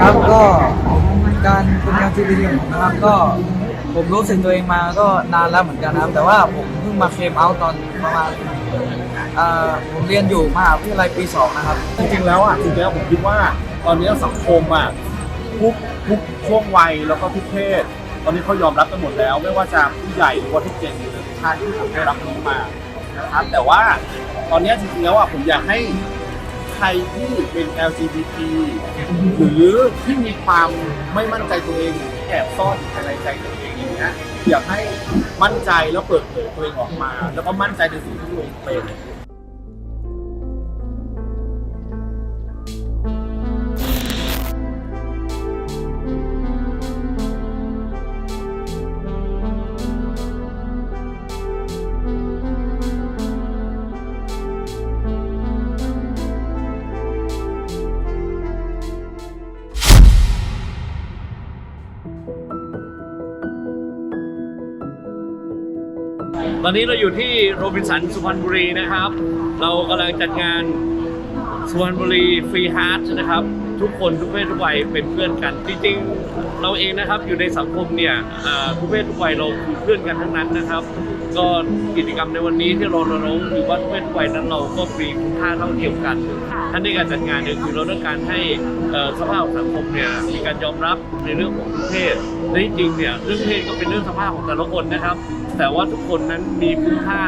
ครับก็การเป็นงานทีวีของผมนะครับก็ผมรู้สึกตัวเองมาก็นานแล้วเหมือนกันนะครับ แต่ว่าผมเพิ่งมาเคมเอาตอนประมาณเอ่อผมเรียนอยู่มหาวิทยาลัยปีสองนะครับ จริงๆแล้วอะจริงๆแล้วผมคิดว่าตอนนี้สังคมอะทุกทุกช่วงวัยแล้วก็ทุกเพศ ตอนนี้เขายอมรับกันหมดแล้ว ไม่ว่าจะผู้ใหญ่หรือว่าที่เจนหรือทุกท่านที่ผมได้รับรู้มานะครับแต่ว่าตอนนี้จริงๆแล้วอะผมอยากให้ ใครที่เป็น LGBT หรือที่มีความไม่มั่นใจตัวเองแอบซ่อนอยู่ภายในใจตัวเองอย่างเงี้ยอยากให้มั่นใจแล้วเปิดเผยตัวเองออกมา แล้วก็มั่นใจในสิ่งที่ตัวเองเป็น ตอนนี้เราอยู่ที่โรบินสันสุพรรณบุรีนะครับ เรากำลังจัดงานสุพรรณบุรีฟรีฮาร์ทนะครับ ทุกคนทุกเพศทุกวัยเป็นเพื่อนกัน จริงๆ เราเองนะครับอยู่ในสังคมเนี่ยทุกเพศทุกวัยเราคือเพื่อนกันทั้งนั้นนะครับ ก็กิจกรรมในวันนี้ที่เรารณรงอยู่ว่าทุกเพศทุกวัยนั้นเราก็มีคุณค่าเท่าเทียมกันท่านในการจัดงานเนี่ยคือเราต้องการให้สภาพสังคมเนี่ยมีการยอมรับในเรื่องของทุกเพศและจริงๆเนี่ยเรื่องเพศก็เป็นเรื่องสภาพของแต่ละคนนะครับ แต่ว่าทุกคนนั้นมีคุณค่า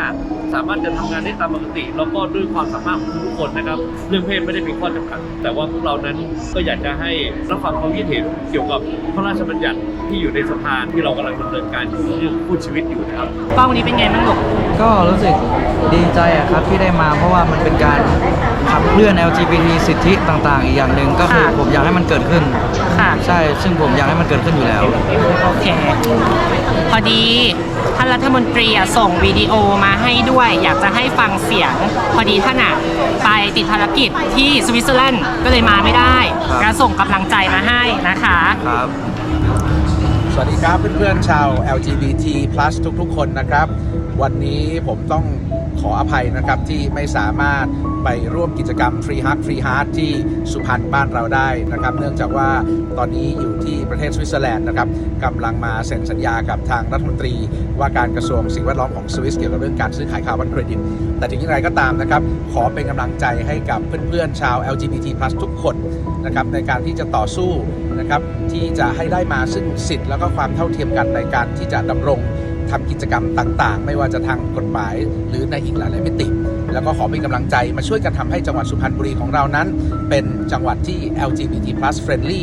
สามารถจะทำงานได้ตามปกติ แล้วก็ด้วยความสามารถของทุกคนนะครับ เรื่องเพศไม่ได้เป็นข้อจำกัด แต่ว่าพวกเรานั้นก็อยากจะให้รับฟังความคิดเห็นเกี่ยวกับพระราชบัญญัติที่อยู่ในสภาที่เรากำลังดำเนินการอยู่เรื่องพูดชีวิตอยู่นะครับป้าวันนี้เป็นไงบ้างลูกก็รู้สึกดีใจอะครับที่ได้มาเพราะว่ามันเป็นการขับเคลื่อน LGBT สิทธิต่างๆ อีกอย่างหนึ่งก็คือค่ะผมอยากให้มันเกิดขึ้น ค่ะ ใช่ ซึ่งผมอยากให้มันเกิดขึ้นอยู่แล้ว โอเค พอดีท่านรัฐมนตรีอะส่งวิดีโอมาให้ด้วย อยากจะให้ฟังเสียง พอดีท่านอะไปติดภารกิจที่สวิตเซอร์แลนด์ก็เลยมาไม่ได้ครับ ก็ส่งกำลังใจมาให้นะคะ ครับ สวัสดีครับเพื่อนๆชาว LGBT+ ทุกๆ คนนะครับ วันนี้ผมต้อง ขออภัยนะครับที่ไม่สามารถไปร่วมกิจกรรม Free Hug Free Heart ที่สุพรรณบ้านเราได้นะครับ เนื่องจากว่าตอนนี้อยู่ที่ประเทศสวิตเซอร์แลนด์นะครับกำลังมาเซ็นสัญญากับทางรัฐมนตรี ว่าการกระทรวงสิ่งแวดล้อมของสวิสเกี่ยวกับเรื่องการซื้อขายคาร์บอนเครดิต แต่ถึงอย่างไรก็ตามนะครับ ขอเป็นกำลังใจให้กับเพื่อนๆชาว LGBT+ ทุกคนนะครับในการที่จะต่อสู้นะครับที่จะให้ได้มาซึ่งสิทธิ์แล้วก็ความเท่าเทียมกันในการที่จะดำรง ทำกิจกรรมต่างๆ ไม่ว่าจะทางกฎหมายหรือในอีกหลายๆมิติ แล้วก็ขอเป็นกำลังใจมาช่วยกันทำให้จังหวัดสุพรรณบุรีของเรานั้น เป็นจังหวัดที่ LGBT+ friendly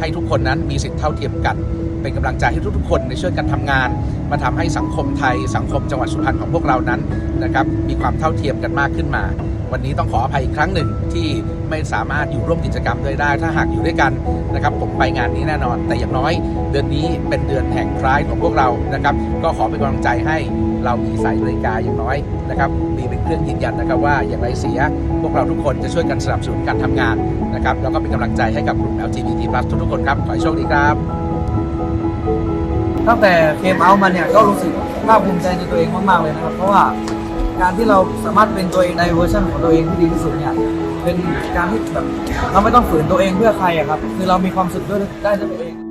ให้ทุกคนนั้นมีสิทธิเท่าเทียมกัน เป็นกำลังใจให้ทุกๆ คนในช่วยกันทำงาน มาทำให้สังคมไทย สังคมจังหวัดสุพรรณของพวกเรานั้นนะครับมีความเท่าเทียมกันมากขึ้นมา วันนี้ต้องขออภัยอีกครั้งหนึ่งที่ไม่สามารถอยู่ร่วมกิจกรรมด้วยได้ ถ้าหากอยู่ด้วยกันนะครับผมไปงานนี้แน่นอน แต่อย่างน้อยเดือนนี้เป็นเดือนแห่งคล้ายของพวกเรานะครับก็ขอเป็นกำลังใจให้เรามีสายนาฬิกาอย่างน้อยนะครับมีเป็นเครื่องยืนยันนะครับว่าอย่างไรเสีย พวกเราทุกคนจะช่วยกันสนับสนุนการทำงานนะครับแล้วก็เป็นกำลังใจให้กับกลุ่ม LGBT+ ทุกๆคนครับ ขอให้โชคดีครับ ตั้งแต่เกมเอามาเนี่ยก็รู้สึกภาคภูมิใจในตัวเองมากๆเลยนะครับ เพราะว่าการที่เราสามารถเป็นตัวเองในเวอร์ชันของตัวเองที่ดีที่สุดเนี่ยเป็นการที่แบบเราไม่ต้องฝืนตัวเองเพื่อใครอะครับ คือเรามีความสุขด้วยได้ด้วยตัวเอง